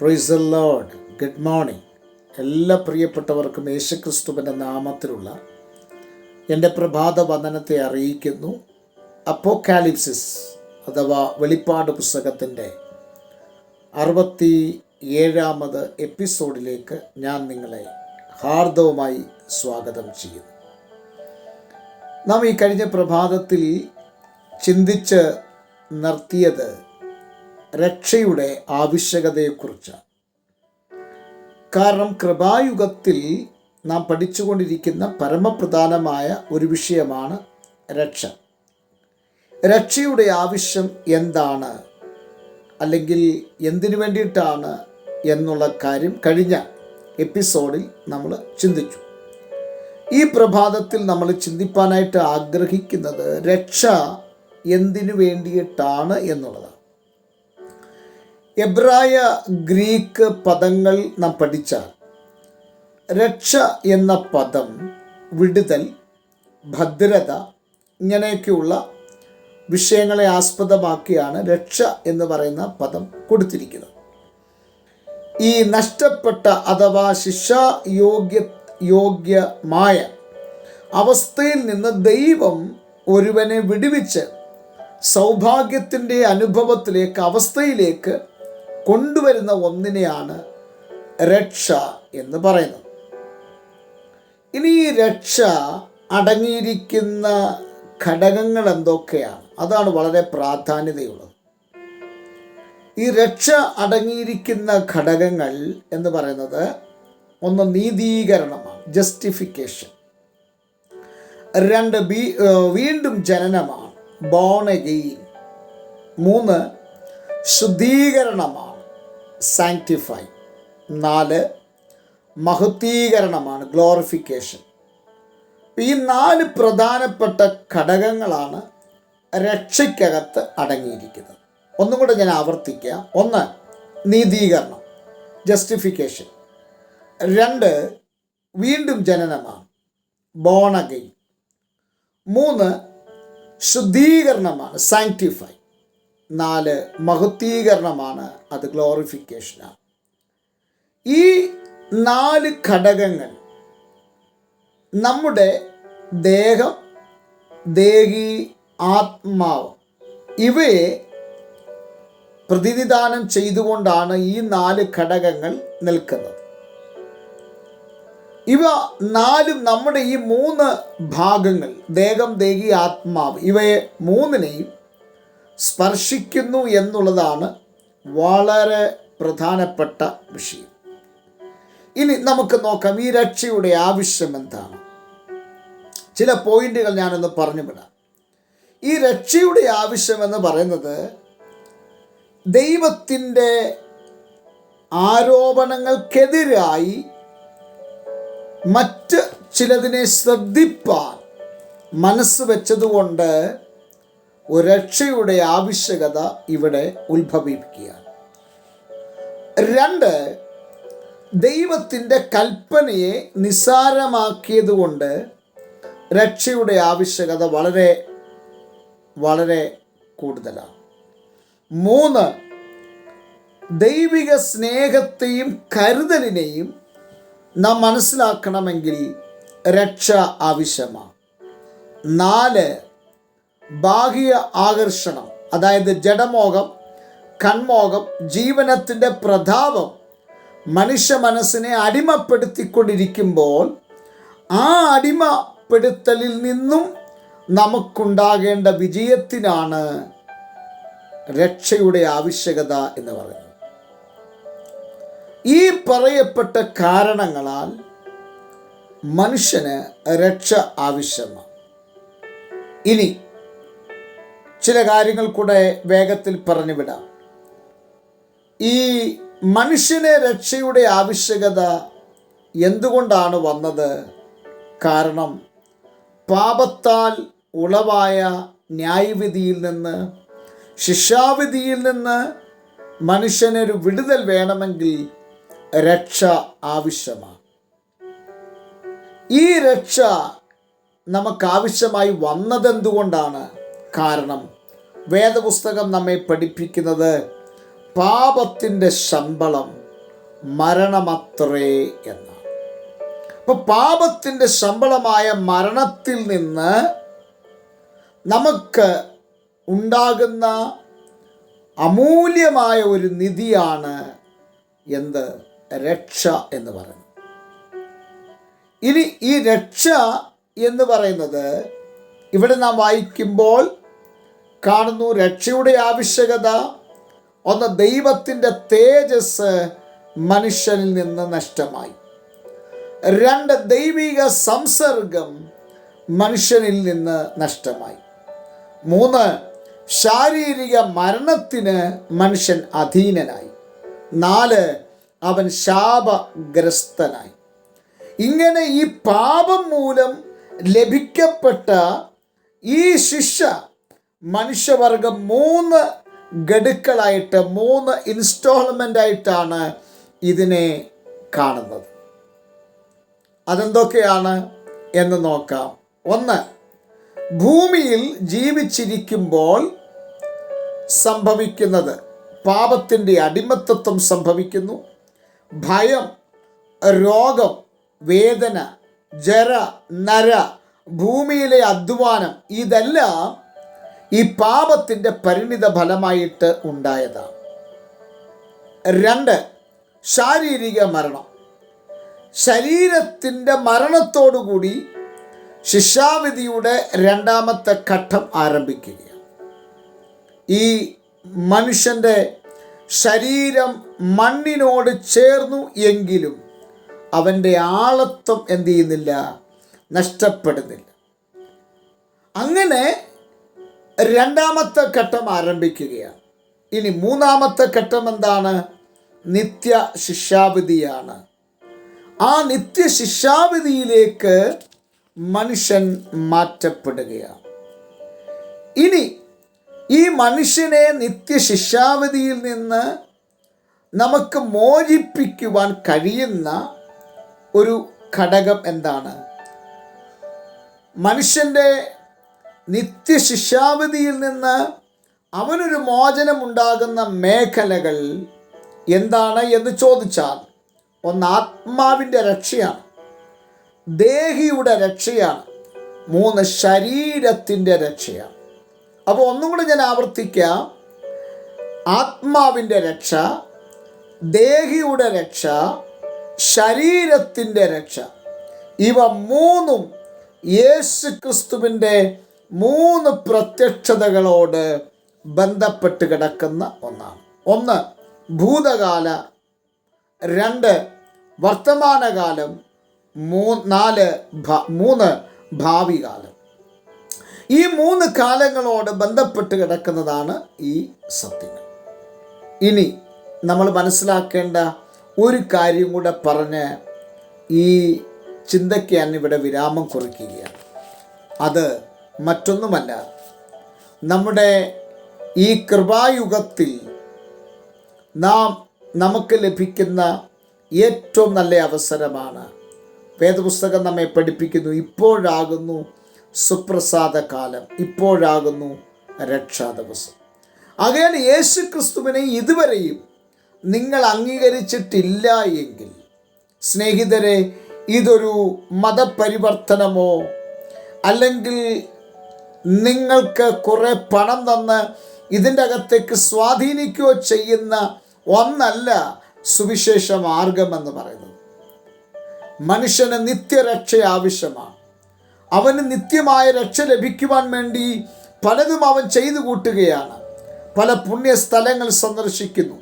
പ്രൊയ്സ് load good morning എല്ലാ പ്രിയപ്പെട്ടവർക്കും യേശുക്രിസ്തുവിന്റെ നാമത്തിലുള്ള എന്റെ പ്രഭാത വന്ദനത്തെ അറിയിക്കുന്നു. അപ്പോക്കാലിപ്സിസ് അഥവാ വെളിപ്പാട് പുസ്തകത്തിന്റെ അറുപത്തി ഏഴാമത് എപ്പിസോഡിലേക്ക് ഞാൻ നിങ്ങളെ ഹാർദവുമായി സ്വാഗതം ചെയ്യുന്നു. നാം ഈ കഴിഞ്ഞ പ്രഭാതത്തിൽ ചിന്തിച്ച് നിർത്തിയത് രക്ഷയുടെ ആവശ്യകതയെക്കുറിച്ച് കാരണം കൃപായുഗത്തിൽ നാം പഠിച്ചുകൊണ്ടിരിക്കുന്ന പരമപ്രധാനമായ ഒരു വിഷയമാണ് രക്ഷ. രക്ഷയുടെ ആവശ്യം എന്താണ്? അല്ലെങ്കിൽ എന്തിനു വേണ്ടിയിട്ടാണ് എന്നുള്ള കാര്യം കഴിഞ്ഞ എപ്പിസോഡിൽ നമ്മൾ ചിന്തിച്ചു. ഈ പ്രഭാതത്തിൽ നമ്മൾ ചിന്തിപ്പാനായിട്ട് ആഗ്രഹിക്കുന്നത് രക്ഷ എന്തിനു വേണ്ടിയിട്ടാണ് എന്നുള്ളതാണ്. എബ്രായ ഗ്രീക്ക് പദങ്ങൾ നാം പഠിച്ചാൽ രക്ഷ എന്ന പദം വിടുതൽ ഭദ്രത ഇങ്ങനെയൊക്കെയുള്ള വിഷയങ്ങളെ ആസ്പദമാക്കിയാണ് രക്ഷ എന്ന് പറയുന്ന പദം കൊടുത്തിരിക്കുന്നത്. ഈ നഷ്ടപ്പെട്ട അഥവാ ശിക്ഷായോഗ്യ യോഗ്യമായ അവസ്ഥയിൽ നിന്ന് ദൈവം ഒരുവനെ വിടുവിച്ച് സൗഭാഗ്യത്തിന്റെ അനുഭവത്തിലേക്ക് അവസ്ഥയിലേക്ക് കൊണ്ടുവരുന്ന ഒന്നിനെയാണ് രക്ഷ എന്ന് പറയുന്നത്. ഇനി ഈ രക്ഷ അടങ്ങിയിരിക്കുന്ന ഘടകങ്ങൾ എന്തൊക്കെയാണ്? അതാണ് വളരെ പ്രാധാന്യതയുള്ളത്. ഈ രക്ഷ അടങ്ങിയിരിക്കുന്ന ഘടകങ്ങൾ എന്ന് പറയുന്നത് ഒന്ന് നീതീകരണമാണ് ജസ്റ്റിഫിക്കേഷൻ രണ്ട് ബി വീണ്ടും ജനനമാണ് ബോൺ എഗെയിൻ മൂന്ന് ശുദ്ധീകരണമാണ്. സാങ്ക്ടിഫൈ നാല് മഹത്വീകരണമാണ് ഗ്ലോറിഫിക്കേഷൻ ഈ നാല് പ്രധാനപ്പെട്ട ഘടകങ്ങളാണ് രക്ഷയ്ക്കകത്ത് അടങ്ങിയിരിക്കുന്നത്. ഒന്നും കൂടെ ഞാൻ ആവർത്തിക്കുക ഒന്ന് നീതീകരണം ജസ്റ്റിഫിക്കേഷൻ രണ്ട് വീണ്ടും ജനനമാണ് ബോണഗൈ മൂന്ന് ശുദ്ധീകരണമാണ് സാങ്ക്ടിഫൈ നാല് മഹത്വീകരണമാണ് അത് ഗ്ലോറിഫിക്കേഷനാണ് ഈ നാല് ഘടകങ്ങൾ നമ്മുടെ ദേഹം ദേഹി ആത്മാവ് ഇവയെ പ്രതിനിധാനം ചെയ്തുകൊണ്ടാണ് ഈ നാല് ഘടകങ്ങൾ നിൽക്കുന്നത്. ഇവ നാലും നമ്മുടെ ഈ മൂന്ന് ഭാഗങ്ങൾ ദേഹം ദേഹി ആത്മാവ് ഇവയെ മൂന്നിനെയും സ്പർശിക്കുന്നു എന്നുള്ളതാണ് വളരെ പ്രധാനപ്പെട്ട വിഷയം. ഇനി നമുക്ക് നോക്കാം ഈ രക്ഷയുടെ ആവശ്യം എന്താണ്. ചില പോയിന്റുകൾ ഞാനൊന്ന് പറഞ്ഞു വിടാം ഈ രക്ഷയുടെ ആവശ്യം എന്ന് പറയുന്നത് ദൈവത്തിന്റെ ആരോപണങ്ങൾക്കെതിരായി മറ്റ് ചിലതിനെ ശ്രദ്ധിപ്പാൻ മനസ്സ് വെച്ചതുകൊണ്ട് ഒരു രക്ഷയുടെ ആവശ്യകത ഇവിടെ ഉത്ഭവിക്കുകയാണ് രണ്ട് ദൈവത്തിന്റെ കൽപ്പനയെ നിസ്സാരമാക്കിയതുകൊണ്ട് രക്ഷയുടെ ആവശ്യകത വളരെ വളരെ കൂടുതലാണ്. മൂന്ന് ദൈവിക സ്നേഹത്തെയും കരുതലിനെയും നാം മനസ്സിലാക്കണമെങ്കിൽ രക്ഷ ആവശ്യമാണ്. നാല് ബാഹ്യ ആകർഷണം അതായത് ജഡമോഹം കൺമോഹം ജീവനത്തിന്റെ പ്രതാപം മനുഷ്യ മനസ്സിനെ അടിമപ്പെടുത്തിക്കൊണ്ടിരിക്കുമ്പോൾ ആ അടിമപ്പെടുത്തലിൽ നിന്നും നമുക്കുണ്ടാകേണ്ട വിജയത്തിനാണ് രക്ഷയുടെ ആവശ്യകത എന്ന് പറയുന്നത്. ഈ പറയപ്പെട്ട കാരണങ്ങളാൽ മനുഷ്യന് രക്ഷ ആവശ്യമാണ്. ഇനി ചില കാര്യങ്ങൾ കൂടെ വേഗത്തിൽ പറഞ്ഞുവിടാം. ഈ മനുഷ്യനെ രക്ഷയുടെ ആവശ്യകത എന്തുകൊണ്ടാണ് വന്നത്? കാരണം പാപത്താൽ ഉളവായ ന്യായവിധിയിൽ നിന്ന് ശിക്ഷാവിധിയിൽ നിന്ന് മനുഷ്യനൊരു വിടുതൽ വേണമെങ്കിൽ രക്ഷ ആവശ്യമാണ്. ഈ രക്ഷ നമുക്കാവശ്യമായി വന്നതെന്തുകൊണ്ടാണ്? കാരണം വേദപുസ്തകം നമ്മെ പഠിപ്പിക്കുന്നത് പാപത്തിന്റെ ശമ്പളം മരണമത്രേ എന്നാണ്. അപ്പോൾ പാപത്തിന്റെ ശമ്പളമായ മരണത്തിൽ നിന്ന് നമുക്ക് ഉണ്ടാകുന്ന അമൂല്യമായ ഒരു നിധിയാണ് എന്ത്? രക്ഷ എന്ന് പറയുന്നത്. ഇനി ഈ രക്ഷ എന്ന് പറയുന്നത് ഇവിടെ നാം വായിക്കുമ്പോൾ കാണുന്നു. രക്ഷയുടെ ആവശ്യകത. ഒന്ന് ദൈവത്തിന്റെ തേജസ് മനുഷ്യനിൽ നിന്ന് നഷ്ടമായി. രണ്ട് ദൈവിക സംസർഗം മനുഷ്യനിൽ നിന്ന് നഷ്ടമായി. മൂന്ന് ശാരീരിക മരണത്തിന് മനുഷ്യൻ അധീനനായി. നാല് അവൻ ശാപഗ്രസ്തനായി. ഇങ്ങനെ ഈ പാപം മൂലം ലഭിക്കപ്പെട്ട ഈ ശിക്ഷ മനുഷ്യവർഗം മൂന്ന് ഗഡുക്കളായിട്ട് മൂന്ന് ഇൻസ്റ്റാൾമെന്റ് ആയിട്ടാണ് ഇതിനെ കാണുന്നത്. അതെന്തൊക്കെയാണ് എന്ന് നോക്കാം. ഒന്ന് ഭൂമിയിൽ ജീവിച്ചിരിക്കുമ്പോൾ സംഭവിക്കുന്നത് പാപത്തിന്റെ അടിമത്തത്വം സംഭവിക്കുന്നു. ഭയം രോഗം വേദന ജര നര ഭൂമിയിലെ അധ്വാനം ഇതെല്ലാം ഈ പാപത്തിന്റെ പരിണിത ഫലമായിട്ട് ഉണ്ടായതാണ് രണ്ട് ശാരീരിക മരണം. ശരീരത്തിന്റെ മരണത്തോടുകൂടി ശിക്ഷാവിധിയുടെ രണ്ടാമത്തെ ഘട്ടം ആരംഭിക്കുകയാണ്. ഈ മനുഷ്യന്റെ ശരീരം മണ്ണിനോട് ചേർന്നു എങ്കിലും അവന്റെ ആളത്വം എന്ത് ചെയ്യുന്നില്ല? നഷ്ടപ്പെടുന്നില്ല. അങ്ങനെ രണ്ടാമത്തെ ഘട്ടം ആരംഭിക്കുകയാണ്. ഇനി മൂന്നാമത്തെ ഘട്ടം എന്താണ്? നിത്യ ശിക്ഷാവിധിയാണ്. ആ നിത്യ ശിക്ഷാവിധിയിലേക്ക് മനുഷ്യൻ മാറ്റപ്പെടുകയാണ്. ഇനി ഈ മനുഷ്യനെ നിത്യ ശിക്ഷാവിധിയിൽ നിന്ന് നമുക്ക് മോചിപ്പിക്കുവാൻ കഴിയുന്ന ഒരു ഘടകം എന്താണ്? മനുഷ്യന്റെ നിത്യശിക്ഷാവിധിയിൽ നിന്ന് അവനൊരു മോചനമുണ്ടാകുന്ന മേഖലകൾ എന്താണ് എന്ന് ചോദിച്ചാൽ ഒന്ന് ആത്മാവിന്റെ രക്ഷയാണ് ദേഹിയുടെ രക്ഷയാണ് മൂന്ന് ശരീരത്തിന്റെ രക്ഷയാണ്. അപ്പോൾ ഒന്നും കൂടെ ഞാൻ ആവർത്തിക്കാം. ആത്മാവിന്റെ രക്ഷ ദേഹിയുടെ രക്ഷ ശരീരത്തിന്റെ രക്ഷ ഇവ മൂന്നും യേശു ക്രിസ്തുവിന്റെ മൂന്ന് പ്രത്യക്ഷതകളോട് ബന്ധപ്പെട്ട് കിടക്കുന്ന ഒന്നാണ്. ഒന്ന് ഭൂതകാല. രണ്ട് വർത്തമാനകാലം. മൂ നാല് മൂന്ന് ഭാവി കാലം ഈ മൂന്ന് കാലങ്ങളോട് ബന്ധപ്പെട്ട് കിടക്കുന്നതാണ് ഈ സത്യങ്ങൾ. ഇനി നമ്മൾ മനസ്സിലാക്കേണ്ട ഒരു കാര്യം കൂടെ പറഞ്ഞ് ഈ ചിന്തയ്ക്ക് ഞാൻ ഇവിടെ വിരാമം കുറിക്കുകയാണ്. അത് മറ്റൊന്നുമല്ല. നമ്മുടെ ഈ കൃപായുഗത്തിൽ നാം നമുക്ക് ലഭിക്കുന്ന ഏറ്റവും നല്ല അവസരമാണ്. വേദപുസ്തകം നമ്മെ പഠിപ്പിക്കുന്നു. ഇപ്പോഴാകുന്നു സുപ്രസാദ കാലം. ഇപ്പോഴാകുന്നു രക്ഷാ ദിവസം. ആകയാൽ യേശു ക്രിസ്തുവിനെ ഇതുവരെയും നിങ്ങൾ അംഗീകരിച്ചിട്ടില്ല എങ്കിൽ സ്നേഹിതരെ ഇതൊരു മതപരിവർത്തനമോ അല്ലെങ്കിൽ നിങ്ങൾക്ക് കുറേ പണം തന്ന് ഇതിന്റെ അകത്തേക്ക് സ്വാധീനിക്കുകയോ ചെയ്യുന്ന ഒന്നല്ല സുവിശേഷ മാർഗം എന്ന് പറയുന്നത്. മനുഷ്യന് നിത്യരക്ഷ ആവശ്യമാണ്. അവന് നിത്യമായ രക്ഷ ലഭിക്കുവാൻ വേണ്ടി പലതും അവൻ ചെയ്തു കൂട്ടുകയാണ്. പല പുണ്യ സ്ഥലങ്ങൾ സന്ദർശിക്കുന്നു.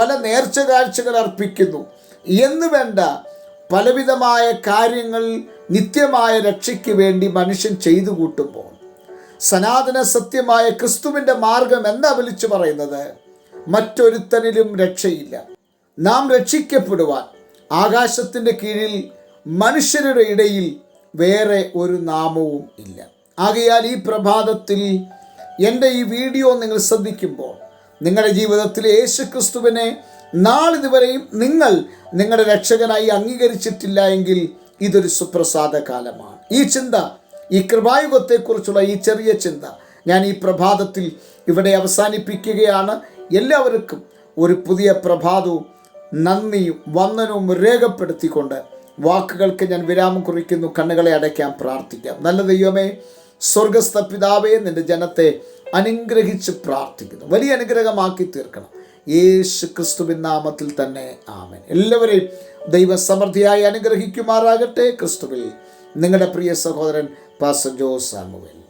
പല നേർച്ച കാഴ്ചകൾ അർപ്പിക്കുന്നു. എന്ന് വേണ്ട പലവിധമായ കാര്യങ്ങൾ നിത്യമായ രക്ഷയ്ക്ക് വേണ്ടി മനുഷ്യൻ ചെയ്തു കൂട്ടുമ്പോൾ സനാതന സത്യമായ ക്രിസ്തുവിന്റെ മാർഗം എന്താ വിളിച്ചു പറയുന്നത്? മറ്റൊരുത്തനിലും രക്ഷയില്ല. നാം രക്ഷിക്കപ്പെടുവാൻ ആകാശത്തിന്റെ കീഴിൽ മനുഷ്യരുടെ ഇടയിൽ വേറെ ഒരു നാമവും ഇല്ല. ആകയാൽ ഈ പ്രഭാതത്തിൽ എന്റെ ഈ വീഡിയോ നിങ്ങൾ ശ്രദ്ധിക്കുമ്പോൾ നിങ്ങളുടെ ജീവിതത്തിൽ യേശു ക്രിസ്തുവിനെ നാളിതുവരെയും നിങ്ങൾ നിങ്ങളുടെ രക്ഷകനായി അംഗീകരിച്ചിട്ടില്ല എങ്കിൽ ഇതൊരു സുപ്രസാദ കാലമാണ്. ഈ ചിന്ത ഈ കൃപായുഗത്തെക്കുറിച്ചുള്ള ഈ ചെറിയ ചിന്ത ഞാൻ ഈ പ്രഭാതത്തിൽ ഇവിടെ അവസാനിപ്പിക്കുകയാണ്. എല്ലാവർക്കും ഒരു പുതിയ പ്രഭാതവും നന്ദിയും വന്ദനവും രേഖപ്പെടുത്തിക്കൊണ്ട് വാക്കുകൾക്ക് ഞാൻ വിരാമം കുറിക്കുന്നു. കണ്ണുകളെ അടയ്ക്കാൻ പ്രാർത്ഥിക്കാം. നല്ല ദൈവമേ സ്വർഗസ്ഥ പിതാവേ നിന്റെ ജനത്തെ അനുഗ്രഹിച്ച് പ്രാർത്ഥിക്കുന്നു. വലിയ അനുഗ്രഹമാക്കി തീർക്കണം. യേശു ക്രിസ്തുവിൻ നാമത്തിൽ തന്നെ. ആമൻ. എല്ലാവരെയും ദൈവസമൃദ്ധിയായി അനുഗ്രഹിക്കുമാറാകട്ടെ. ക്രിസ്തുവിൽ നിങ്ങളുടെ പ്രിയ സഹോദരൻ Pastor Joe Samuel.